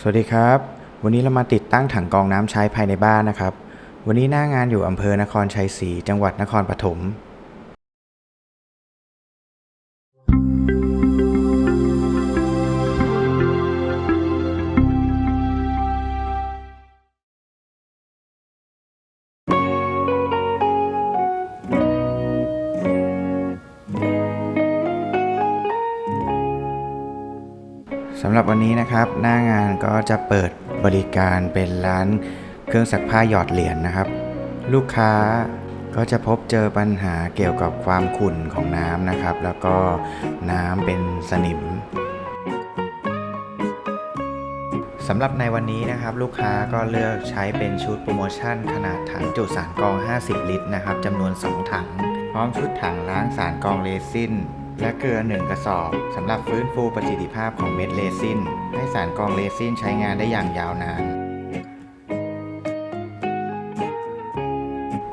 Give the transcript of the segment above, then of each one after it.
สวัสดีครับ วันนี้เรามาติดตั้งถังกรองน้ำใช้ภายในบ้านนะครับ วันนี้หน้างานอยู่อำเภอนครชัยศรีจังหวัดนครปฐม สำหรับวันนี้นะครับหน้างานก็จะเปิดบริการเป็นร้านเครื่องซักผ้าหยอดเหรียญนะครับ ลูกค้าก็จะพบเจอปัญหาเกี่ยวกับความขุ่นของน้ำนะครับ แล้วก็น้ำเป็นสนิมสำหรับในวันนี้นะครับ ลูกค้าก็เลือกใช้เป็นชุดโปรโมชั่น ขนาดถังจุสารกอง 50 ลิตรนะครับจำนวน 2 ถัง พร้อมชุดถังล้างสารกองเรซิน และเกลือ 1 กระสอบสำหรับฟื้นฟูประสิทธิภาพของเม็ดเรซินให้สารกรองเรซินใช้งานได้อย่างยาวนาน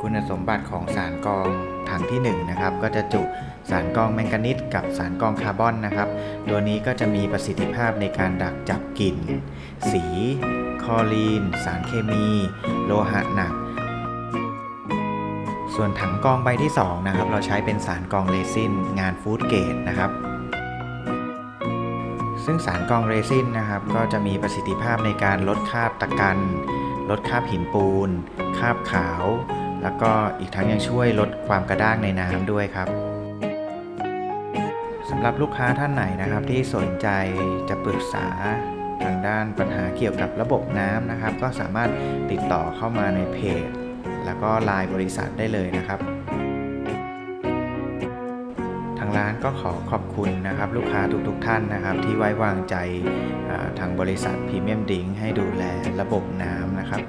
คุณสมบัติของสารกรองถังที่1นะครับก็จะจุสารกรองแมงกานิสกับสารกรองคาร์บอนนะครับ ตัวนี้ก็จะมีประสิทธิภาพในการดักจับกลิ่น สี คลอรีน สารเคมี โลหะหนัก ส่วนถังกรองใบที่ 2 นะครับ เราใช้เป็นสารกรองเรซินงานฟู้ดเกรดนะครับ ซึ่งสารกรองเรซินนะครับ ก็จะมีประสิทธิภาพในการลดคราบตะกัน ลดคราบหินปูนคราบขาว แล้วก็อีกทั้งยังช่วยลดความกระด้างในน้ำด้วยครับสำหรับลูกค้าท่านไหนนะครับที่สนใจจะปรึกษาทางด้านปัญหาเกี่ยวกับระบบน้ำนะครับ ก็สามารถติดต่อเข้ามาในเพจ แล้วก็ไลน์บริษัทได้เลยนะครับ ทางร้านก็ขอขอบคุณนะครับ ลูกค้าทุกๆทท่านนะครับ ที่ไว้วางใจทางบริษัทพรีเมียมดิงให้ดูแลระบบน้ำนะครับ